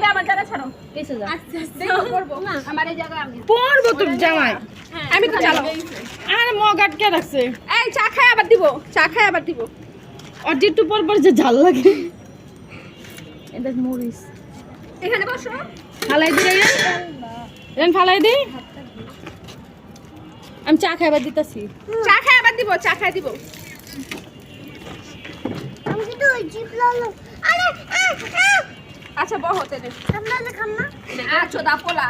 Viva আমার জায়গা ছাড়ো। কিছু যা দেখো করব আমার এই জায়গা আমি। পড়ব তোর জামাই। আমি তো চালাবো। আর মগ আটকে রাখছে। এই চা খাই আবার দিব চা খাই আবার দিব। আর একটু পর পর যে ঝাল লাগে। এটা মরিস এখানে বসো। ফালাই দি রে রেন। ফালাই দি। আমি চা খাইবার দিতেছি। চা খাই আবার দিব চা খাই দিব। আমি ওই জিপ লালো। আরে আ আ আচ্ছা বহ তেনে খামনা না খামনা আচ্ছা দা পোলা।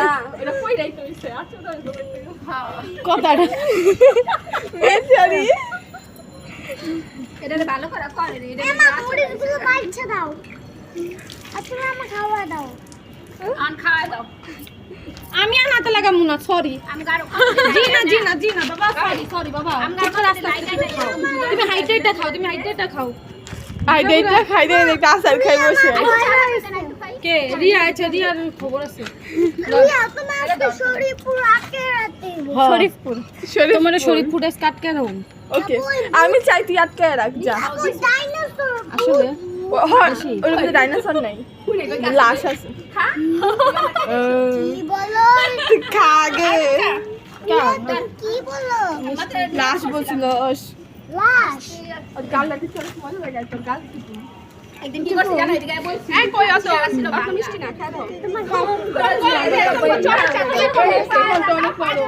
না এটা কই রাই তো হইছে আচ্ছা দা হ্যাঁ কথাটা। এটা ভালো করে করে রে এটা মুড়ি গুলো বাইছে দাও? আচ্ছা আমা খাওয়া দাও। আন খাওয়া দাও। আমি আনাতে লাগাম না সরি জি না জি না জি না বাবা। সরি সরি বাবা তুমি হাইড্রেটটা খাও তুমি হাইড্রেটটা খাও। আই ডেটটা খাই দে একটা আচার খাই বসে কে? রিয়া আছে রিয়ার খবর আছে। লিয়া তোমার আজকে শরীর পুরো আটকে শরীফপুর। শরীফ তোমার শরীফপুর কাট কেন ওকে। আমি চাই তুই আটকে রাখ যা। ডাইনোসর আসলে? ওর মধ্যে ডাইনোসর নাই। লাশ আছে। কি বলো? তুই খাগে কি বলো? লাশ বলছিল লাশ গালটা দিতে মজা লাগে তোর গাল একদিন কি করছিস জানো এদিকে বলছি এই কই অত ছিল অত মিষ্টি না খাই তোমার চাকরি করে অনেক বড়